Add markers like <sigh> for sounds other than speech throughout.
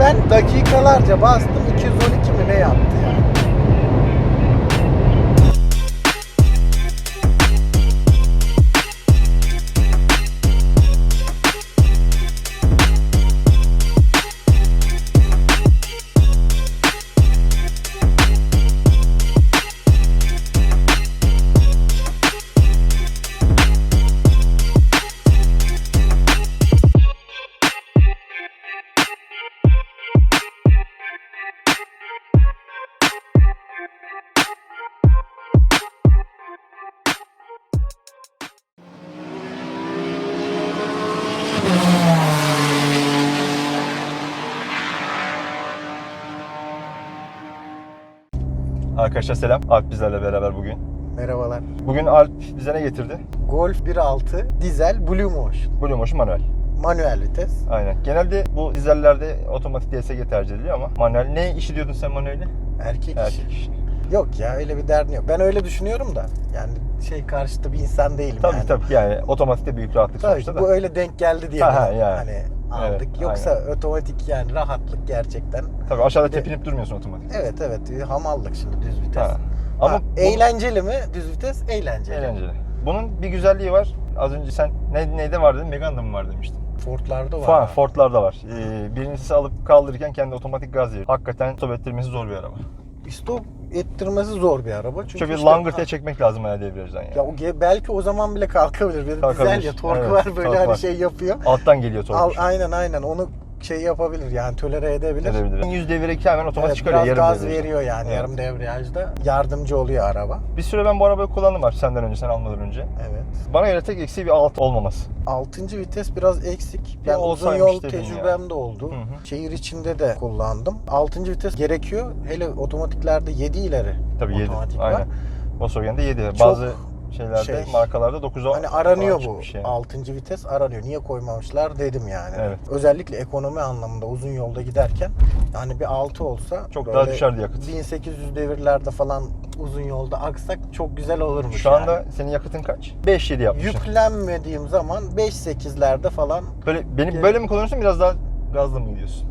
Ben dakikalarca bastım 212 mi ne yaptı yani. Arkadaşlar selam. Alp bizlerle beraber bugün. Merhabalar. Bugün Alp bize ne getirdi? Golf 1.6 dizel Blue Motion. Blue Motion manuel. Manuel vites. Aynen. Genelde bu dizellerde otomatik DSG tercih ediliyor ama manuel. Ne işi diyordun sen manueli? Erkek işi. Erkek işi. Yok ya öyle bir derdin yok. Ben öyle düşünüyorum da. Yani şey karşıtı bir insan değilim Tabii yani. tabii yani otomatikte büyük rahatlık Tabii sonuçta da. bu öyle denk geldi diye Ha, yani. hani aldık. Evet, Yoksa otomatik yani rahatlık gerçekten. Tabii aşağıda tepinip durmuyorsun otomatik. Evet evet hamallık şimdi düz vites. Ha. Ama Ama bu- eğlenceli mi düz vites? Eğlenceli. eğlenceli. Bunun bir güzelliği var. Az önce sen ne, neyde var dedin? Megane'da mı var demiştin. Ford'larda var. Abi. Ford'larda var. Ee, birincisi alıp kaldırırken kendi otomatik gaz veriyor. Hakikaten stop ettirmesi zor bir araba. Stop ettirmesi zor bir araba. Çünkü Çünkü işte- langırtıya çekmek lazım herhalde debriyajdan yani. Ya o belki o zaman bile kalkabilir. Bir Kalkabilir. dizel ya torku Evet, var böyle hani var. şey yapıyor. Alttan geliyor Al, torku. aynen aynen onu şey yapabilir yani tolere edebilir. Edebilir. 100 devireki hemen otomatik Evet, çıkarıyor biraz yarım gaz devriyajda. veriyor yani Evet. yarım debriyajda. Yardımcı oluyor araba. Bir süre ben bu arabayı kullandım var senden önce, sen almadan önce. Evet. Bana göre tek eksiği bir alt olmaması. Altıncı vites biraz eksik. Ben uzun olsaymış yol tecrübem de oldu. Hı hı. Şehir içinde de kullandım. Altıncı vites gerekiyor. Hele otomatiklerde 7 ileri Tabii 7. otomatik var. Aynen. Volkswagen'de 7. Çok Bazı şeylerde, şey, markalarda 9'a Hani aranıyor bu. yani. 6. vites aranıyor. Niye koymamışlar dedim yani. Evet. Özellikle ekonomi anlamında uzun yolda giderken yani bir 6 olsa Çok daha düşerdi yakıt. 1800 devirlerde falan uzun yolda aksak çok güzel olurmuş Şu anda yani. senin yakıtın kaç? 5-7 yapmışsın. Yüklenmediğim zaman 5-8'lerde falan Böyle, beni Ge- böyle mi kullanıyorsun biraz daha gazlı mı gidiyorsun?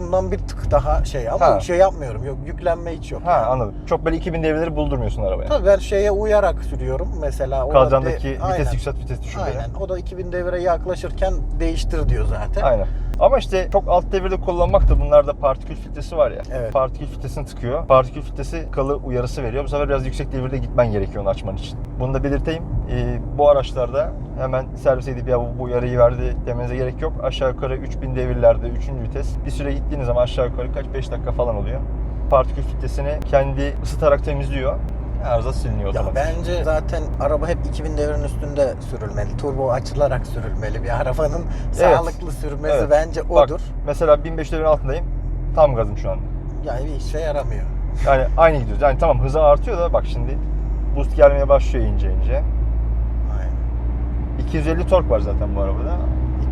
Bundan bir tık daha şey ama Ha. şey yapmıyorum. Yok yüklenme hiç yok. Ha anladım. Çok böyle 2000 devirleri buldurmuyorsun arabaya. Tabii ben şeye uyarak sürüyorum. Mesela o da Kadrandaki de- vites Aynen. yükselt vites düşür. Aynen. O da 2000 devire yaklaşırken değiştir diyor zaten. Aynen. Ama işte çok alt devirde kullanmak da bunlarda partikül filtresi var ya. Evet. Partikül filtresini tıkıyor. Partikül filtresi kalı uyarısı veriyor. Bu sefer biraz yüksek devirde gitmen gerekiyor onu açman için. Bunu da belirteyim. Ee, bu araçlarda hemen servise gidip ya bu, bu uyarıyı verdi demenize gerek yok. Aşağı yukarı 3000 devirlerde 3. vites. Bir süre gittiğiniz zaman aşağı yukarı kaç 5 dakika falan oluyor. Partikül filtresini kendi ısıtarak temizliyor. Arıza siliniyor Ya otomatik. bence zaten araba hep 2000 devrin üstünde sürülmeli. Turbo açılarak sürülmeli. Bir arabanın Evet. sağlıklı sürmesi Evet. bence Bak, odur. mesela 1500 devirin altındayım. Tam gazım şu anda. Yani bir işe yaramıyor. Yani aynı gidiyoruz. Yani tamam hızı artıyor da bak şimdi boost gelmeye başlıyor ince ince. Aynen. 250 tork var zaten bu arabada.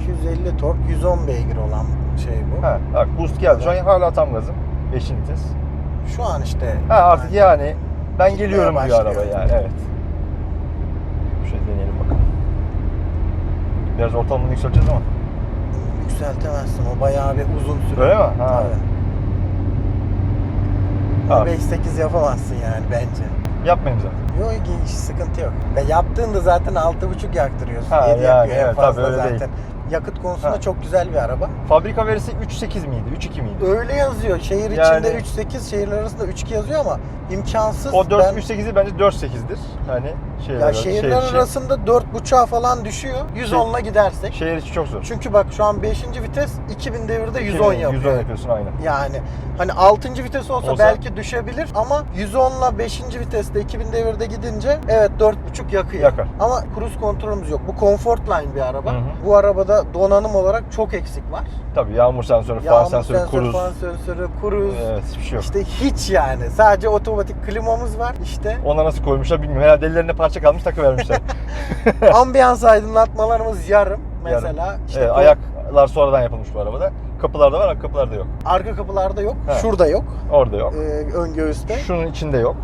250 tork 110 beygir olan şey bu. Ha, bak boost geldi. Şu an hala tam gazım. 5. vites. Şu an işte Ha artık yani ben geliyorum diyor başlıyor. araba yani evet. Şöyle deneyelim bakalım. Biraz ortalamanı yükselteceğiz ama. yükseltemezsin. O bayağı bir uzun süre. Öyle mi? Ha. Tabii. Ha. 5-8 yapamazsın yani bence. Yapmayayım zaten. Yok hiç sıkıntı yok. Ve yaptığında zaten 6.5 yaktırıyorsun. Ha, 7 yani, yakıyor en evet, fazla tabii öyle zaten. değil. Yakıt konusunda Ha. çok güzel bir araba. Fabrika verisi 3.8 miydi? 3.2 miydi? Öyle yazıyor. Şehir Yani- içinde 3.8, şehirler arasında 3.2 yazıyor ama imkansız. O Ben- 4.8'i bence 4.8'dir. Hani şehirler, ya şehirler şehir arasında 4.5'a falan düşüyor. 110'la gidersek. Şehir içi çok zor. Çünkü bak şu an 5. vites 2000 devirde 110 yapıyor. 110 yapıyorsun aynen. Yani hani 6. vites olsa, Olsa- belki düşebilir ama 110'la 5. viteste 2000 devirde gidince evet 4.5 yakıyor. Yakar. Ama cruise kontrolümüz yok. Bu Comfortline bir araba. Hı hı. Bu arabada donanım olarak çok eksik var. Tabii yağmur sensörü, fan Yağmur sensörü, sensörü, kruz. fan sensörü, cruise. Evet hiçbir şey yok. İşte hiç yani. Sadece otomatik klimamız var. İşte Ona nasıl koymuşlar bilmiyorum. Herhalde ellerine parça kalmış takı vermişler. <laughs> ambiyans aydınlatmalarımız yarım. Mesela işte Evet, bu ayaklar sonradan yapılmış bu arabada. Kapılarda var, kapılarda yok. arka kapılarda yok. Ha. Şurada yok. Orada yok. Ee, ön göğüste. Şunun içinde yok.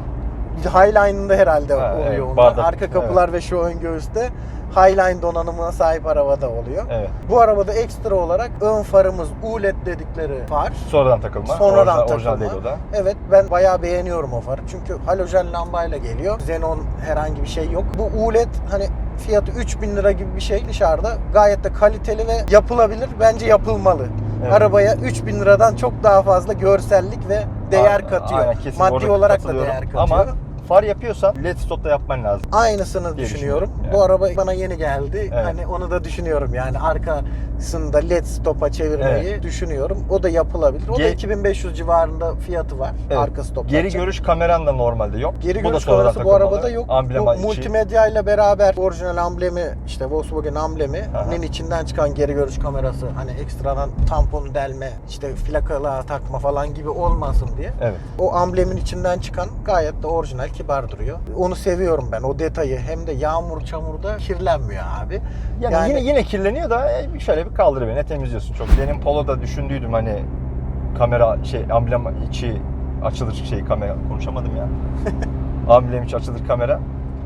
Highline'ında herhalde Ha, oluyor evet, onlar. bardak, Arka kapılar ve şu ön göğüste Highline donanımına sahip arabada oluyor. Evet. Bu arabada ekstra olarak ön farımız ULED dedikleri far. Sonradan takılma. Sonradan orijinal, orijinal takılma. değil o da. Evet ben bayağı beğeniyorum o farı. Çünkü halojen lambayla geliyor. Xenon herhangi bir şey yok. Bu ULED hani fiyatı 3000 lira gibi bir şey dışarıda. Gayet de kaliteli ve yapılabilir. Bence yapılmalı. Evet. Arabaya 3000 liradan çok daha fazla görsellik ve değer katıyor. aynen, kesin Maddi orada olarak da değer katıyor. Ama far yapıyorsan LED stopta yapman lazım. Aynısını diye düşünüyorum. düşünüyorum Bu yani. araba bana yeni geldi. Evet. Hani onu da düşünüyorum yani arkasında led stop'a çevirmeyi düşünüyorum. O da yapılabilir. O da Ge- 2500 civarında fiyatı var. Evet. Arka stop. Geri görüş kameran da normalde yok. Geri Bu da görüş kamerası bu arabada yok. Amblem bu multimedya ile beraber orijinal amblemi işte Volkswagen ambleminin içinden çıkan geri görüş kamerası hani ekstradan tampon delme işte plakalığa takma falan gibi olmasın diye. Evet. O amblemin içinden çıkan gayet de orijinal kibar duruyor. Onu seviyorum ben o detayı hem de yağmur çamurda kirlenmiyor abi. Yani, yine yine kirleniyor da e, şöyle bir kaldırıyor. Ne temizliyorsun çok. Benim Polo'da düşündüydüm hani kamera şey amblem içi açılır şey kamera konuşamadım ya. <laughs> amblem içi açılır kamera.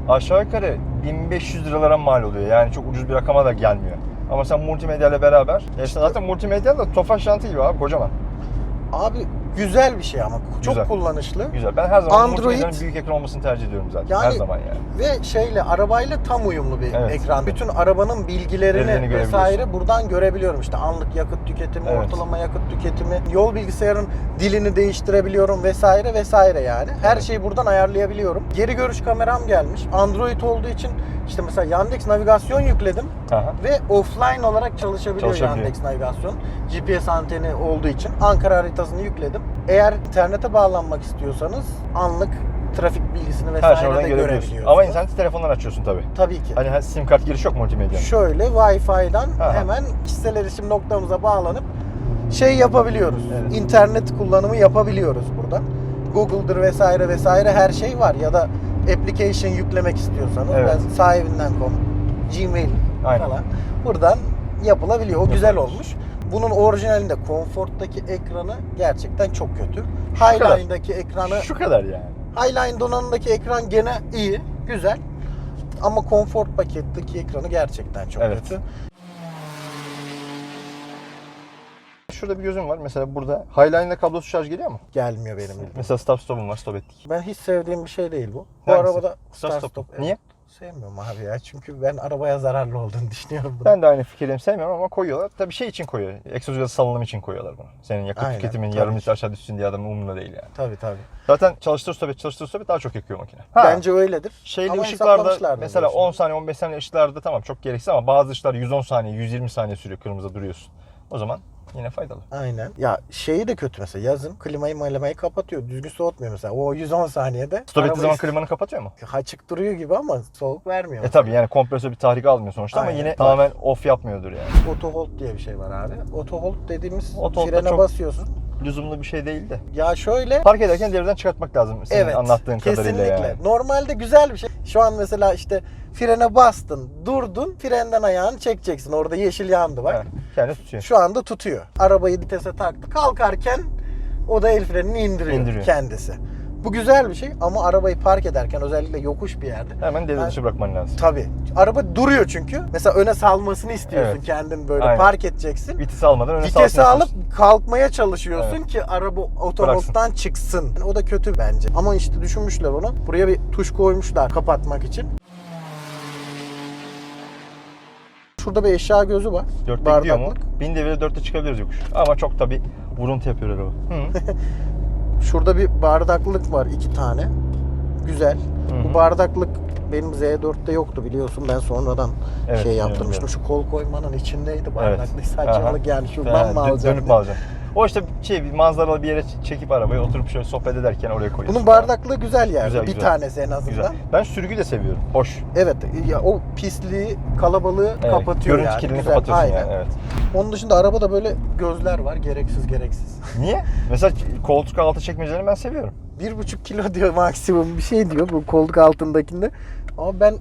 Aşağı yukarı 1500 liralara mal oluyor. Yani çok ucuz bir rakama da gelmiyor. Ama sen multimedya ile beraber, e İşte- zaten multimedya da tofaş jantı gibi abi kocaman. Abi güzel bir şey ama çok Güzel. kullanışlı. Güzel. Ben her zaman Android- büyük ekran olmasını tercih ediyorum zaten. Yani- her zaman yani. Ve şeyle arabayla tam uyumlu bir Evet. ekran. Bütün arabanın bilgilerini vesaire buradan görebiliyorum. İşte anlık yakıt tüketimi, Evet. ortalama yakıt tüketimi, yol bilgisayarın dilini değiştirebiliyorum vesaire vesaire yani. Her Evet. şeyi buradan ayarlayabiliyorum. Geri görüş kameram gelmiş. Android olduğu için işte mesela Yandex navigasyon yükledim Aha. ve offline olarak çalışabiliyor, Çalışabiliyor. Yandex navigasyon. GPS anteni olduğu için Ankara haritasını yükledim. Eğer internete bağlanmak istiyorsanız anlık trafik bilgisini Her vesaire şey oradan de görebiliyorsun. görebiliyorsunuz. Ama interneti telefondan açıyorsun tabii. Tabii ki. Hani ha, sim kart girişi yok multimedyanın. Şöyle Wi-Fi'den Aha. hemen kişisel erişim noktamıza bağlanıp şey yapabiliyoruz. Evet. İnternet kullanımı yapabiliyoruz burada. Google'dır vesaire vesaire her şey var ya da application yüklemek istiyorsanız Evet. ben sahibinden.com, Gmail Aynen. falan buradan yapılabiliyor. O güzel Yapılmış. olmuş. Bunun orijinalinde Comfort'taki ekranı gerçekten çok kötü. Highline'daki ekranı Şu kadar yani. Highline donanımdaki ekran gene iyi, güzel. Ama Comfort paketteki ekranı gerçekten çok Evet. kötü. Şurada bir gözüm var. Mesela burada Highline'la kablosuz şarj geliyor mu? Gelmiyor benim bildiğim. Mesela stop stop'um var. Stop ettik. Ben hiç sevdiğim bir şey değil bu. Bu Hangisi? arabada Start start stop. stop. evet. Niye? Sevmiyorum abi ya. Çünkü ben arabaya zararlı olduğunu <laughs> düşünüyorum. bunu. Ben de aynı fikirdeyim sevmiyorum ama koyuyorlar. Tabii şey için koyuyor. Egzoz gazı salınımı için koyuyorlar bunu. Senin yakıt Aynen, tüketimin yarım litre aşağı düşsün diye adamın umurunda değil yani. Tabii tabii. Zaten çalıştır stop et, çalıştır stop et daha çok yakıyor makine. Ha, Bence öyledir. Şeyli Ama ışıklarda mesela diye düşünüyorum. 10 saniye 15 saniye ışıklarda tamam çok gereksiz ama bazı ışıklar 110 saniye 120 saniye sürüyor kırmızıda duruyorsun. O zaman yine faydalı. Aynen. Ya şeyi de kötü mesela yazın klimayı malimayı kapatıyor. Düzgün soğutmuyor mesela. O 110 saniyede. Stop ettiği zaman klimanı kapatıyor mu? açık duruyor gibi ama soğuk vermiyor. E tabi yani kompresör bir tahrik almıyor sonuçta ama Aynen. yine Var. tamamen off yapmıyordur yani. Auto hold diye bir şey var abi. Auto hold dediğimiz Auto frene çok- basıyorsun. Lüzumlu bir şey değil de. Ya şöyle Park ederken devreden çıkartmak lazım senin Evet. anlattığın kesinlikle. kadarıyla yani. Normalde güzel bir şey. Şu an mesela işte frene bastın, durdun, frenden ayağını çekeceksin. Orada yeşil yandı bak. Kendi tutuyor. Şu anda tutuyor. Arabayı vitese taktı. Kalkarken o da el frenini indiriyor, İndiriyor. kendisi. Bu güzel bir şey ama arabayı park ederken özellikle yokuş bir yerde. Hemen devre dışı bırakman lazım. Tabii. Araba duruyor çünkü. Mesela öne salmasını istiyorsun Evet. kendin böyle Aynen. park edeceksin. Vitesi almadan öne Vitesi alıp kalkmaya çalışıyorsun Evet. ki araba otoholdan çıksın. Yani o da kötü bence. Ama işte düşünmüşler onu. Buraya bir tuş koymuşlar kapatmak için. Şurada bir eşya gözü var. Dörtte gidiyor mu? Bardaklık. Bin devire dörtte çıkabiliriz yokuş. Ama çok tabi vuruntu yapıyor araba. Hı. <laughs> Şurada bir bardaklık var iki tane. Güzel. Hı hı. Bu bardaklık benim Z4'te yoktu biliyorsun. Ben sonradan Evet, şey yaptırmıştım. biliyorum. Şu kol koymanın içindeydi Evet. bardaklık. Aha. Saçmalık yani şuradan mı alacaksın? Dönüp mü alacaksın? O işte şey bir manzaralı bir yere çekip arabayı oturup şöyle sohbet ederken oraya koyuyorsun. Bunun bardaklığı güzel yani. Güzel, bir güzel. tanesi en azından. Güzel. Ben sürgü de seviyorum. Hoş. Evet ya o pisliği, kalabalığı Evet, kapatıyor Görüntü yani. Güzel, kapatıyorsun aynen. yani. Evet. Onun dışında arabada böyle gözler var gereksiz gereksiz. <laughs> Niye? Mesela koltuk altı çekmecelerini ben seviyorum. Bir buçuk kilo diyor maksimum bir şey diyor bu koltuk altındakinde. Ama ben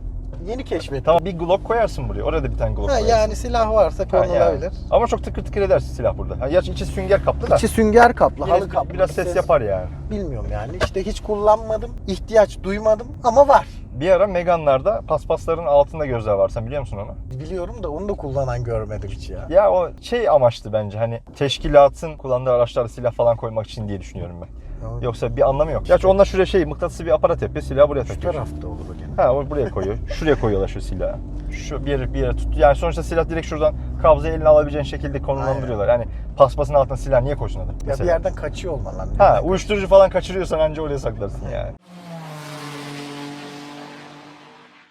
Yeni keşfettim. Tamam bir Glock koyarsın buraya. Oraya da bir tane Glock Ha, koyarsın. yani silah varsa konulabilir. yani. Ama çok tıkır tıkır edersin silah burada. Ha, gerçi içi sünger kaplı da. İçi sünger kaplı, Yine halı kaplı. biraz ses yapar yani. Bilmiyorum yani. İşte hiç kullanmadım. ihtiyaç duymadım ama var. Bir ara Megane'larda paspasların altında gözler var. Sen biliyor musun onu? Biliyorum da onu da kullanan görmedim hiç ya. Ya o şey amaçlı bence hani teşkilatın kullandığı araçlarda silah falan koymak için diye düşünüyorum ben. Yok. Yoksa bir anlamı yok. Gerçi onlar şuraya şey mıknatıslı bir aparat yapıyor. Silahı buraya Şu takıyor. tarafta olur o gene. Ha o buraya koyuyor. <laughs> Şuraya koyuyorlar şu silahı. Şu bir yere bir yere tut. Yani sonuçta silah direkt şuradan kabzayı eline alabileceğin şekilde konumlandırıyorlar. Yani paspasın altına silah niye koysun adam? Ya bir yerden kaçıyor olman lan. Ha Nereden uyuşturucu falan kaçırıyorsan anca oraya saklarsın yani.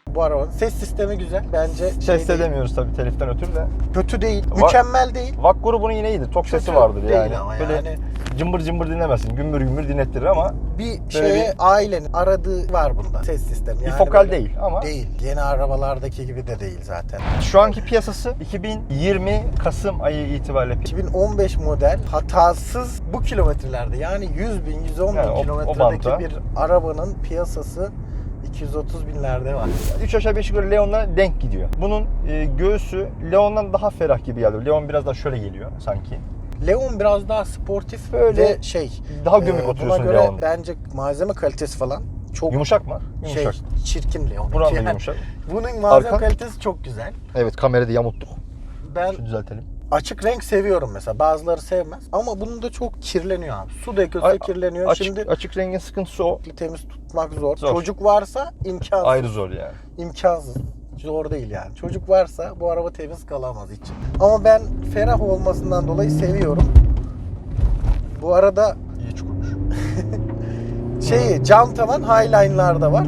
Bu arabanın ses sistemi güzel. Bence şey Ses değil, edemiyoruz tabii teliften ötürü de. kötü değil. Va- Mükemmel değil. VAK grubunun yine iyidir. Tok sesi Kötü vardır değil yani. ama Böyle yani. Cımbır cımbır dinlemezsin. Gümbür gümbür dinlettirir ama Bir şeye ailenin aradığı var bunda ses sistemi. bir Yani fokal böyle- değil ama Değil. Yeni arabalardaki gibi de değil zaten. şu anki piyasası 2020 Kasım ayı itibariyle 2015 model hatasız bu kilometrelerde yani 100 bin 110 bin Yani o- kilometredeki bir arabanın piyasası 230 binlerde var. 3 aşağı 5 yukarı Leon'la denk gidiyor. Bunun e, göğsü Leon'dan daha ferah gibi geliyor. Leon biraz daha şöyle geliyor sanki. Leon biraz daha sportif Böyle ve şey. Daha gömük e, oturuyorsun Buna göre Leon'da. bence malzeme kalitesi falan çok Yumuşak mı? şey Yumuşak. çirkin Leon. Buran da Yani yumuşak. <laughs> Bunun malzeme Arka? kalitesi çok güzel. Evet kamerada yamulttuk. Ben Şu düzeltelim. açık renk seviyorum mesela. Bazıları sevmez. Ama bunun da çok kirleniyor abi. Su dökülse Ay- kirleniyor. Açık, Şimdi açık rengin sıkıntısı o. temiz tutmak zor. Zor. Çocuk varsa imkansız. Ayrı zor yani. imkansız. Zor değil yani. Çocuk varsa bu araba temiz kalamaz hiç. Ama ben ferah olmasından dolayı seviyorum. Bu arada İyi çukurmuş. <laughs> şeyi cam tavan Highline'larda var.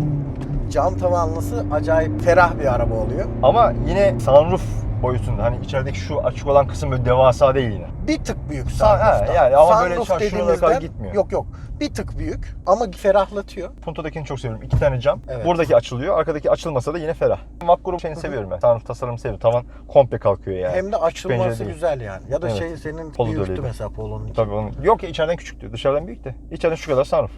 Cam tavanlısı acayip ferah bir araba oluyor. Ama yine sunroof boyutunda hani içerideki şu açık olan kısım böyle devasa değil yine. Bir tık büyük Sa- ha, sunroof'ta. yani ama böyle Sunroof şaşırmalara kadar dediğimizden- gitmiyor. Yok yok. Bir tık büyük ama ferahlatıyor. Punto'dakini çok seviyorum. İki tane cam. Evet. Buradaki açılıyor. Arkadaki açılmasa da yine ferah. Mac grubu şeyini seviyorum ben. Sunroof tasarımı seviyorum. Tavan komple kalkıyor yani. Hem de açılması güzel yani. Ya da Evet. şey senin Polo büyüktü öyleydi. mesela Polo'nun. Tabii onun. Yok ya içeriden küçüktü. Dışarıdan büyük de. İçeriden şu kadar sunroof.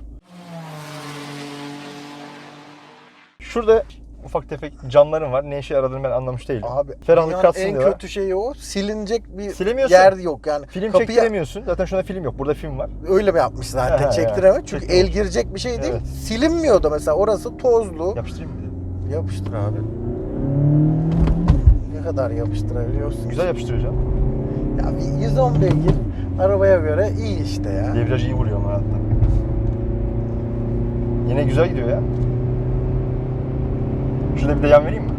Şurada ufak tefek camlarım var. Ne işe yaradığını ben anlamış değilim. Abi Ferahlık katsın en diyorlar. kötü şeyi o. Silinecek bir Silemiyorsun. yer yok yani. Film Kapıya- çektiremiyorsun. Zaten şurada film yok. Burada film var. Öyle mi yapmış zaten He, çektiremez. Çünkü çektiremez. el girecek bir şey değil. Evet. Silinmiyor da mesela orası tozlu. Yapıştırayım mı? Yapıştır abi. Ne kadar yapıştırabiliyorsun? Güzel yapıştırıyor canım. Ya bir 110 beygir arabaya göre iyi işte ya. Debriyaj iyi vuruyor ama hatta. Yine güzel gidiyor ya. Şurada bir de yan vereyim mi?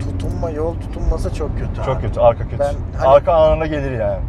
Tutunma, yol tutunması çok kötü Çok abi. kötü, arka kötü. Ben hani- Arka anında gelir yani.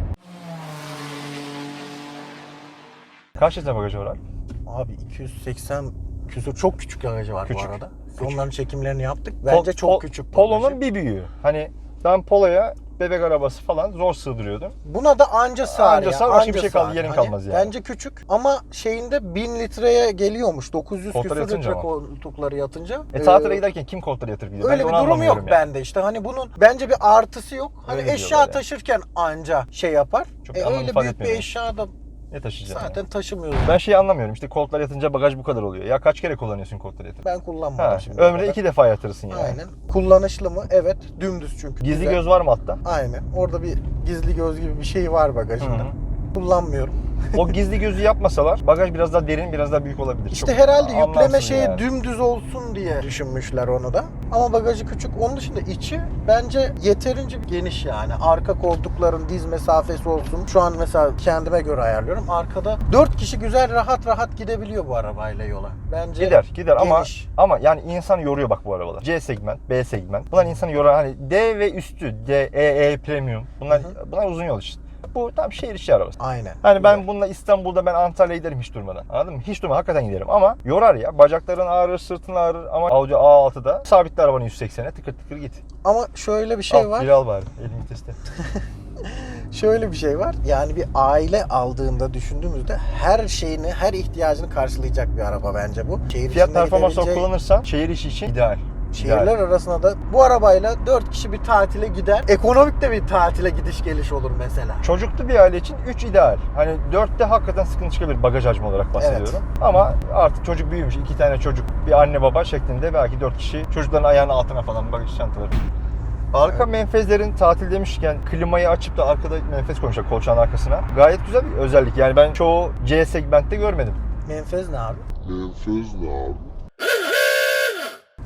Kaç litre bagajı var abi? Abi 280 küsur çok küçük aracı var Küçük, bu arada. küçük. Onların çekimlerini yaptık. Bence Pol- çok küçük. Polo'nun bagajı. bir büyüğü. Hani ben Polo'ya bebek arabası falan zor sığdırıyordum. Buna da anca sığar Anca ya. sığar, başka bir şey kaldı, yerin Hani kalmaz yani. Bence küçük ama şeyinde 1000 litreye geliyormuş. 900 Koltukları küsur litre mı? koltukları yatınca. E Ee, tatile giderken kim koltukları yatırıp gidiyor? Öyle bir onu durum yok anlamıyorum yani. bende işte. Hani bunun bence bir artısı yok. Hani Öyle eşya diyorlar yani. taşırken anca şey yapar. Çok E, anlam öyle ifade büyük bir etmiyor. eşya da Ne taşıyacaksın? zaten yani? taşımıyoruz. Ben şeyi anlamıyorum. İşte koltuklar yatınca bagaj bu kadar oluyor. Ya kaç kere kullanıyorsun koltukları yatırıp? Ben kullanmadım Ha, şimdi. ömrde iki defa yatırırsın yani. Aynen. Kullanışlı mı? Evet. Dümdüz çünkü. Gizli Güzel. göz var mı hatta? Aynen. Orada bir gizli göz gibi bir şey var bagajında. Kullanmıyorum. O gizli gözü yapmasalar bagaj biraz daha derin, biraz daha büyük olabilir. İşte Çok herhalde yükleme şeyi yani. dümdüz olsun diye düşünmüşler onu da. Ama bagajı küçük. Onun dışında içi bence yeterince geniş yani. Arka koltukların diz mesafesi olsun. Şu an mesela kendime göre ayarlıyorum. Arkada 4 kişi güzel rahat rahat gidebiliyor bu arabayla yola. Bence Gider gider ama geniş. ama yani insan yoruyor bak bu arabalar. C segment, B segment. Bunlar insanı yorar hani D ve üstü D, E, E premium. Bunlar Hı bunlar uzun yol için. Bu tam şehir içi arabası. Aynen. Hani ben Güzel. bununla İstanbul'da ben Antalya'ya giderim hiç durmadan. Anladın mı? Hiç durmadan hakikaten giderim ama yorar ya. Bacakların ağrır, sırtın ağrır ama Audi A6'da sabitle arabanı 180'e tıkır tıkır git. Ama şöyle bir şey Al, var. biri al bari. Elimi teste. <laughs> Şöyle bir şey var. Yani bir aile aldığında düşündüğümüzde her şeyini, her ihtiyacını karşılayacak bir araba bence bu. Şehir Fiyat performans olarak kullanırsan şehir içi için ideal. Şehirler arasında da bu arabayla 4 kişi bir tatile gider. Ekonomik de bir tatile gidiş geliş olur mesela. Çocuklu bir aile için 3 ideal. Hani 4'te hakikaten sıkıntı çıkabilir bagaj hacmi olarak bahsediyorum. Ama artık çocuk büyümüş. iki tane çocuk, bir anne baba şeklinde belki 4 kişi çocukların ayağının altına falan bagaj çantaları. Arka menfezlerin tatil demişken klimayı açıp da arkada menfez koymuşlar kolçağın arkasına. Gayet güzel bir özellik. Yani ben çoğu C segmentte görmedim. Menfez ne abi? Menfez ne abi?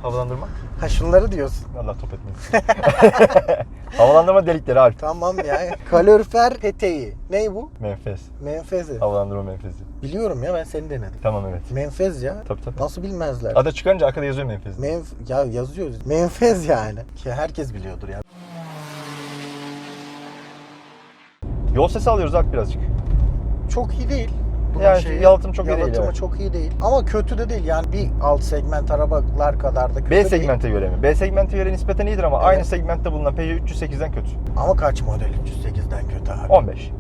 Havalandırma. Ha şunları diyorsun. Allah top etmeyin. <laughs> Havalandırma delikleri Alp. Tamam ya. Kalorifer peteği. Ney bu? Menfez. Menfezi. Havalandırma menfezi. Biliyorum ya ben seni denedim. Tamam evet. Menfez ya. Tabii tabii. Nasıl bilmezler? Ada çıkarınca arkada yazıyor menfez. Menf ya yazıyoruz. Menfez yani. Ki herkes biliyordur ya. Yol sesi alıyoruz Alp birazcık. Çok iyi değil. Bunun Yani yalıtım çok iyi değil, Yalıtımı evet. çok iyi değil. Ama kötü de değil. Yani bir alt segment arabalar kadar da kötü B değil. segmente göre mi? B segmente göre nispeten iyidir ama Evet. aynı segmentte bulunan Peugeot 308'den kötü. Ama kaç model 308'den kötü abi? 15.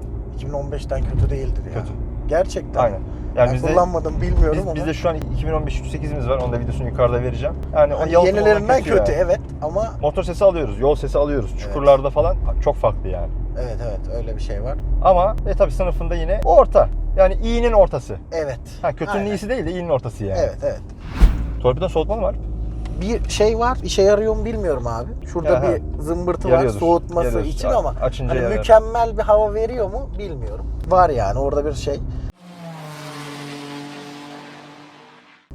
2015'ten kötü değildir ya. Kötü. Gerçekten. Aynen. Yani ben bizde kullanmadım bilmiyorum biz, ama. bizde şu an 2015 308'imiz var. Onun da videosunu yukarıda vereceğim. Yani o Hani yalıtım yenilerinden olarak kötü, yani. evet ama Motor sesi alıyoruz, yol sesi alıyoruz. Çukurlarda falan çok farklı yani. evet evet öyle bir şey var. Ama e tabi sınıfında yine orta. Yani iyinin ortası. Evet. Ha kötünün Aynen. iyisi değil de iyinin ortası yani. Evet evet. Torpido soğutma mı var? Bir şey var, işe yarıyor mu bilmiyorum abi. Şurada Aha. bir zımbırtı var Yarıyordur, soğutması yarıyordur. için A- ama açınca hani yarar. mükemmel bir hava veriyor mu bilmiyorum. Var yani orada bir şey.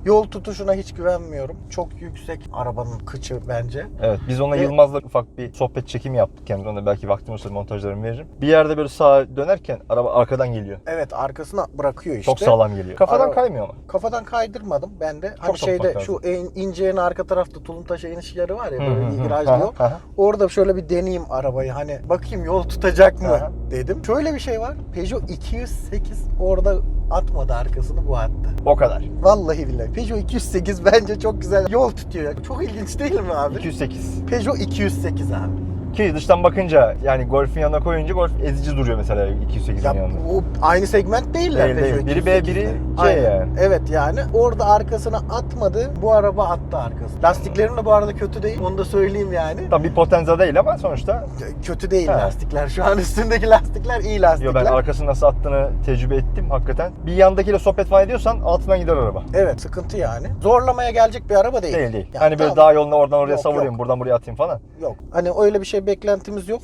Yol tutuşuna hiç güvenmiyorum. Çok yüksek arabanın kıçı bence. Evet biz onunla Ve- Yılmaz'la ufak bir sohbet çekimi yaptık kendimize. Onda belki vaktim olursa montajlarımı veririm. Bir yerde böyle sağa dönerken araba arkadan geliyor. Evet arkasına bırakıyor işte. Çok sağlam geliyor. Kafadan Ara- kaymıyor ama. Kafadan kaydırmadım ben de. Hani Çok şeyde şu en, inceğin arka tarafta tulumtaşa inişleri var ya böyle aha. Orada şöyle bir deneyeyim arabayı hani bakayım yol tutacak mı Aha. dedim. Şöyle bir şey var. Peugeot 208 orada atmadı arkasını bu attı. O kadar. Vallahi billahi. Peugeot 208 bence çok güzel yol tutuyor. Çok ilginç değil mi abi? 208. Peugeot 208 abi. Ki dıştan bakınca yani Golf'ün yanına koyunca Golf ezici duruyor mesela 208'in Ya yanında. o aynı segment değiller Değil, değil. Biri B, 208'ler. biri C Aynen. yani. Evet yani orada arkasına atmadı. Bu araba attı arkasına. Lastiklerim de bu arada kötü değil. Onu da söyleyeyim yani. Tabii bir potenza değil ama sonuçta Kötü değil He. lastikler. Şu an üstündeki lastikler iyi lastikler. Yo ben arkasını nasıl attığını tecrübe ettim hakikaten. Bir yandakiyle sohbet falan ediyorsan altından gider araba. Evet sıkıntı yani. Zorlamaya gelecek bir araba değil. Değil değil. Yani hani böyle tamam, dağ yoluna oradan oraya Yok, savurayım, yok. buradan buraya atayım falan. Yok. Hani öyle bir şey beklentimiz yok.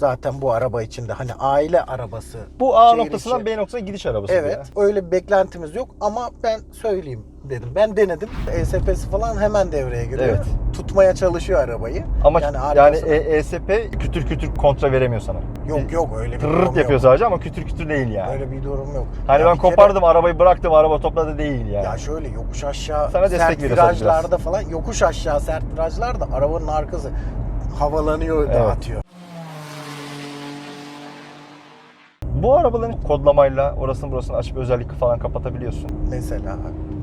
Zaten bu araba içinde hani aile arabası. Bu A Şehir noktasından içi. B noktasına gidiş arabası Evet. bu Öyle bir beklentimiz yok ama ben söyleyeyim dedim. Ben denedim. ESP'si falan hemen devreye giriyor. Evet. Tutmaya çalışıyor arabayı. Ama Yani yani, E- ESP kütür kütür kontra veremiyor sana. Yok yok öyle bir durum yok. yapıyor sadece ama kütür kütür değil yani. Öyle bir durum yok. Hani Ya ben bir kere- kopardım arabayı bıraktım araba topladı değil yani. Ya şöyle yokuş aşağı Sana destek sert virajlarda falan yokuş aşağı sert virajlarda arabanın arkası havalanıyor Evet. dağıtıyor. Bu arabaların kodlamayla orasını burasını açıp özellik falan kapatabiliyorsun. Mesela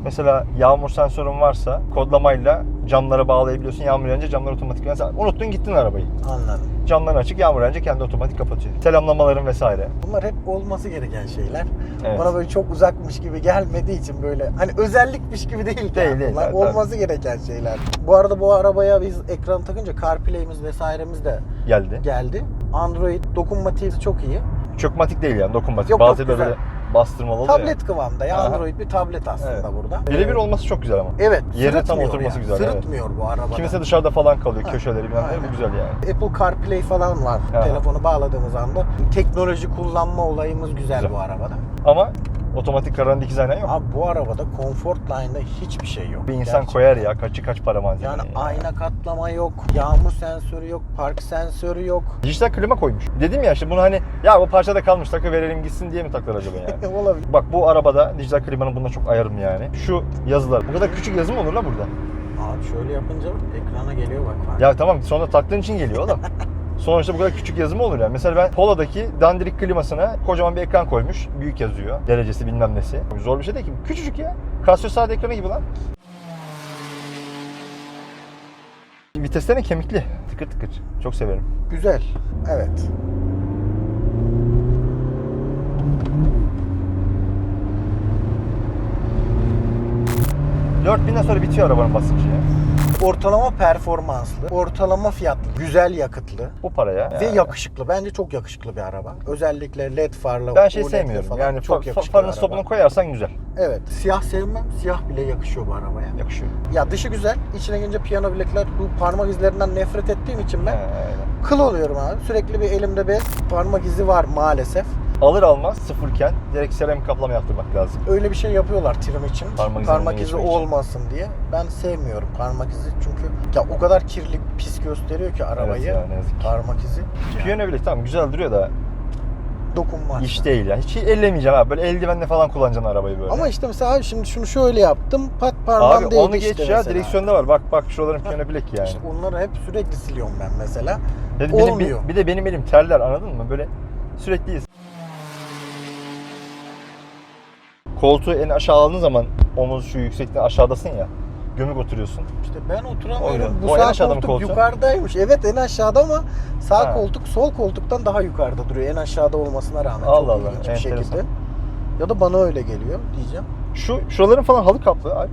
Mesela yağmur sensörün varsa kodlamayla camlara bağlayabiliyorsun. Yağmur yağınca camlar otomatik. Mesela unuttun gittin arabayı. anladım. Camların açık, yağmur yağınca kendi otomatik kapatıyor. Selamlamaların vesaire. Bunlar hep olması gereken şeyler. Evet. Bana böyle çok uzakmış gibi gelmediği için böyle hani özellikmiş gibi değil. Değil, yani. değil, Bunlar tabii, olması gereken şeyler. Bu arada bu arabaya biz ekran takınca CarPlay'imiz vesairemiz de Geldi. geldi. Android dokunmatiği çok iyi. Çökmatik değil yani dokunmatik. Yok, Bazı yok, böyle güzel. Bastırmalı Tablet kıvamda ya. Aha. Android bir tablet aslında Evet. burada. ya. Birebir olması çok güzel ama. Evet. Yerine tam oturması yani. güzel, evet. Sırıtmıyor bu arabada. Kimisi dışarıda falan kalıyor, Ha, köşeleri bilmem ne. Bu güzel yani. Apple CarPlay falan var. Aha. Telefonu bağladığımız anda. Teknoloji kullanma olayımız güzel, Güzel. bu arabada. Ama otomatik karan dikiz aynen yok. Abi bu arabada Comfort Line'da hiçbir şey yok. Bir insan Gerçekten. koyar ya kaçı kaç para malzeme. Yani ya. ayna katlama yok, yağmur sensörü yok, park sensörü yok. Dijital klima koymuş. Dedim ya işte bunu hani ya bu parçada kalmış takı verelim gitsin diye mi taktılar acaba yani? <laughs> Olabilir. Bak bu arabada dijital klimanın bunda çok ayarım yani. Şu yazılar. Bu kadar küçük yazı mı olur la burada? Abi şöyle yapınca ekrana geliyor bak. bak. Ya tamam sonra taktığın için geliyor oğlum. <laughs> Sonuçta bu kadar küçük yazı mı olur yani? Mesela ben Polo'daki dandirik klimasına kocaman bir ekran koymuş. Büyük yazıyor. Derecesi bilmem nesi. Zor bir şey değil ki. Küçücük ya. Casio sade ekranı gibi lan. Vitesleri kemikli. Tıkır tıkır. Çok severim. Güzel. Evet. Dört binden sonra bitiyor arabanın basıncı ya. Ortalama performanslı, ortalama fiyatlı, güzel yakıtlı Bu paraya. ve yani. yakışıklı. Bence çok yakışıklı bir araba. Özellikle led farla, Ben şey sevmiyorum. falan Yani çok fa- yakışıklı farın stopunu koyarsan güzel. Evet. Siyah sevmem. Siyah bile yakışıyor bu arabaya. Yakışıyor. Ya dışı güzel. İçine gelince piyano bilekler. Bu parmak izlerinden nefret ettiğim için ben He, kıl oluyorum abi. Sürekli bir elimde bir parmak izi var maalesef. Alır almaz sıfırken direkt seramik kaplama yaptırmak lazım. Öyle bir şey yapıyorlar trim için. Parmak Parmak, izi için. olmasın diye. Ben sevmiyorum parmak izi çünkü ya o kadar kirli pis gösteriyor ki arabayı. Evet ya, ne yazık ki. Parmak izi. Piyano bile tamam güzel duruyor da Dokunmaz. iş değil ya. Hiç ellemeyeceksin abi. Böyle eldivenle falan kullanacaksın arabayı böyle. Ama işte mesela abi şimdi şunu şöyle yaptım. Pat parmağım Abi değdi onu işte geç ya mesela. direksiyonda var. Bak bak şuraların piyano bilek yani. İşte onları hep sürekli siliyorum ben mesela. De- olmuyor. Bir, bir de benim elim terler anladın mı? Böyle sürekli Koltuğu en aşağı aldığın zaman omuz şu yüksekten aşağıdasın ya. Gömük oturuyorsun. İşte ben oturamıyorum. Oydu. Bu O sağ koltuk koltuğun? yukarıdaymış. Evet en aşağıda ama sağ Ha. koltuk sol koltuktan daha yukarıda duruyor. En aşağıda olmasına rağmen Allah çok Allah, ilginç bir enteresan. şekilde. Ya da bana öyle geliyor diyeceğim. Şu şuraların falan halı kaplı. Alp.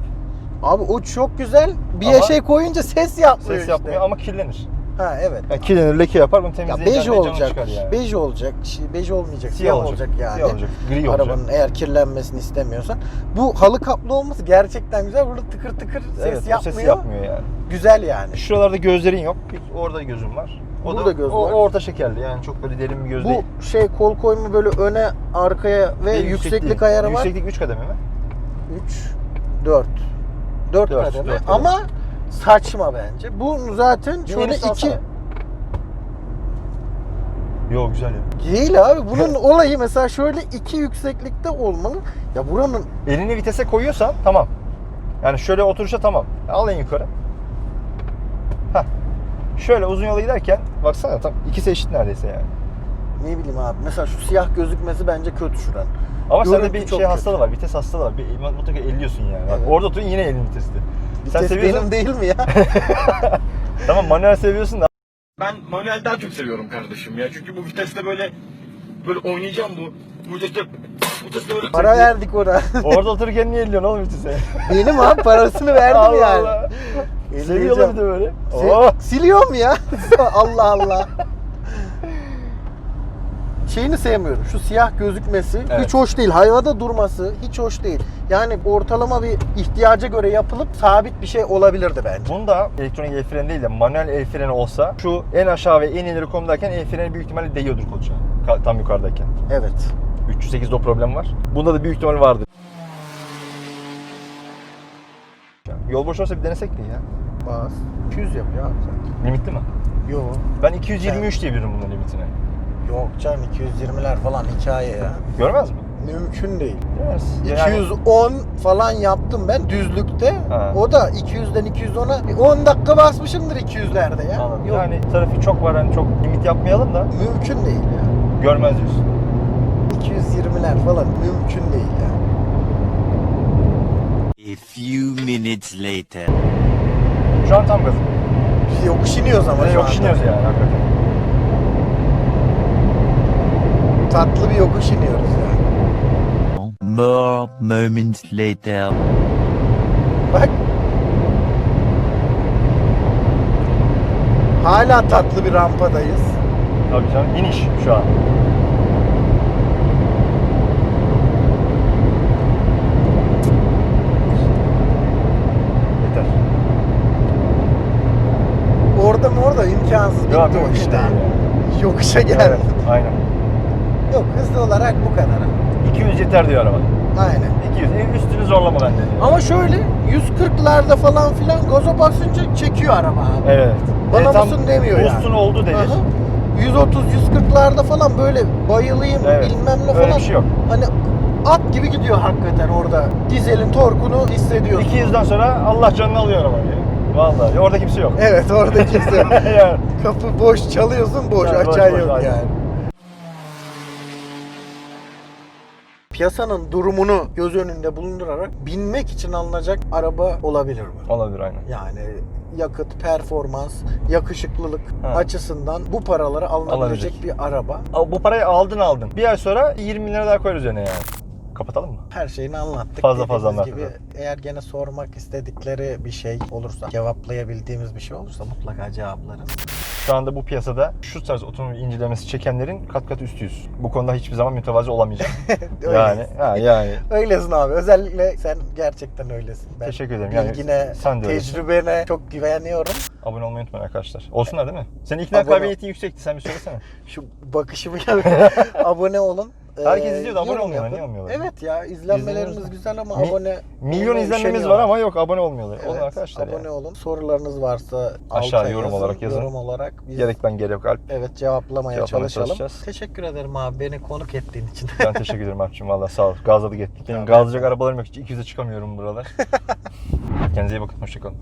Abi o çok güzel. Bir Ama- şey koyunca ses yapmıyor Ses işte. yapmıyor ama kirlenir. Ha evet. Yani kirlenir, leke yapar bunu Ya temizleyince bej olacak. yani. Bej olacak. şey- Bej olmayacak. Siyah, olacak, yani. Siyah olacak. Gri olacak. Arabanın eğer kirlenmesini istemiyorsan. Bu halı kaplı olması gerçekten güzel. Burada tıkır tıkır ses evet, o yapmıyor. sesi yapmıyor yani. Güzel yani. Şuralarda gözlerin yok. Bir orada gözün var. O Burada da göz o, var. o orta şekerli yani çok böyle derin bir göz değil. Bu şey kol koyma böyle öne arkaya ve Değil, yükseklik yüksek değil. ayarı var. Yükseklik 3 kademe mi? 3 4 4 Dört, kademe dört kademe. ama saçma bence. Bu zaten şöyle iki alsana. Yok güzel ya. değil abi. Bunun olayı mesela şöyle iki yükseklikte olmalı. Ya buranın Elini vitese koyuyorsan tamam. Yani şöyle oturuşa tamam. Al en yukarı. Heh. Şöyle uzun yola giderken baksana tam ikisi eşit neredeyse yani. ne bileyim abi mesela şu siyah gözükmesi bence kötü şuran. Ama sende bir şey kötü. hastalığı var. Vites hastalığı var. Bir, mutlaka elliyorsun yani. Bak Evet. orada oturun yine elin vitesti. Sen Vites seviyorsun. benim değil mi ya? <laughs> Tamam manuel seviyorsun da. Ben manuel daha çok seviyorum kardeşim ya. Çünkü bu viteste böyle böyle oynayacağım bu. Bu viteste bu viteste böyle Para verdik ona. <laughs> Orada otururken niye elliyorsun oğlum vitese? Benim abi parasını verdim Allah yani. Allah. Seviyorlar bir de böyle. Se- Oh. Siliyorum ya. <laughs> Allah Allah. Şeyini sevmiyorum. Şu siyah gözükmesi Evet. hiç hoş değil. Havada durması hiç hoş değil. Yani ortalama bir ihtiyaca göre yapılıp sabit bir şey olabilirdi bence. Bunda elektronik el freni değil de manuel el freni olsa şu en aşağı ve en ileri konumdayken el freni büyük ihtimalle değiyordur koltuğa. Ka- Tam yukarıdayken. Evet. 308'de o problem var. Bunda da büyük ihtimal vardır. Yol boş olsa bir denesek mi ya? Bas. 200 yapıyor abi sen. Limitli mi? Yok. Ben 223 diye bilirim bunun limitini. Yok canım 220'ler falan hikaye ya. Görmez mi? Mümkün değil. Görmez. Yani 210 falan yaptım ben düzlükte. Ha. O da 200'den 210'a bir 10 dakika basmışımdır 200'lerde ya. Anladım. Yok. Yani trafik çok var hani çok limit yapmayalım da Mümkün değil ya. görmez diyorsun. 220'ler falan mümkün değil ya. A few minutes later. Şu an tam gazım. Yokuş iniyoruz ama şu Yok anda. iniyoruz yani hakikaten. Tatlı bir yokuş iniyoruz ya. More moments later. Bak. Hala tatlı bir rampadayız. Tabii canım iniş şu an. Yeter. Orada mı orada imkansız bitti Yok o mümkün işte. değil. Yokuşa geldi. Evet, aynen. Yok hızlı olarak bu kadar. 200 yeter diyor araba. Aynen. 200. E, Üstünü zorlama bende diyor. Ama şöyle 140'larda falan filan gaza basınca çekiyor araba abi. Evet. Bana E, mısın demiyor yani. Boost'un oldu denir. Aha. 130-140'larda falan böyle bayılayım Evet, bilmem ne öyle falan. bir şey yok. Hani at gibi gidiyor hakikaten orada. Dizelin torkunu hissediyorsun. 200'den sonra Allah canını alıyor arabayı. Vallahi orada kimse yok. Evet orada kimse yok. <laughs> yani. Kapı boş çalıyorsun boş boş, açan boş, yok aynen. yani. Piyasanın durumunu göz önünde bulundurarak binmek için alınacak araba olabilir mi? Olabilir aynen. Yani yakıt, performans, yakışıklılık Ha. açısından bu paraları alınabilecek Alabilecek. bir araba. Bu parayı aldın aldın. Bir ay sonra 20 lira daha koyarız üzerine yani. Kapatalım mı? Her şeyini anlattık. Fazla fazla Dediğimiz anlattık. gibi eğer gene sormak istedikleri bir şey olursa, cevaplayabildiğimiz bir şey olursa mutlaka cevaplarız. Şu anda bu piyasada şu tarz otomobil incelemesi çekenlerin kat kat üstüyüz. Bu konuda hiçbir zaman mütevazi olamayacağım. <laughs> Yani ha, yani Öylesin abi. Özellikle sen gerçekten öylesin. Ben Teşekkür ederim. Yani Bilgine, sen de öylesin. tecrübene çok güveniyorum. abone olmayı unutmayın arkadaşlar. Olsunlar değil mi? Senin ikna Abone kabiliyetin yüksekti. Sen bir söylesene. Şu bakışımı gör. <laughs> abone olun. Herkes Ee, izliyor da abone olmuyorlar. Niye olmuyorlar? Evet ya izlenmelerimiz güzel ama Mi- abone Milyon olmaya izlenmemiz var üşeniyorlar. ama yok abone olmuyorlar. Evet, Olun arkadaşlar abone ya. olun. Sorularınız varsa Aşağı alta yorum olarak yazın. Yorum olarak biz Gerek ben gerek Alp. evet cevaplamaya Cevaplamaya çalışalım. çalışacağız. Teşekkür ederim abi beni konuk ettiğin için. Ben teşekkür ederim Alp'cim valla sağ ol. Gazladık ettik. Benim Tamam. gazlayacak arabalarım yok. 200'e çıkamıyorum buralar. <laughs> Kendinize iyi bakın. Hoşçakalın.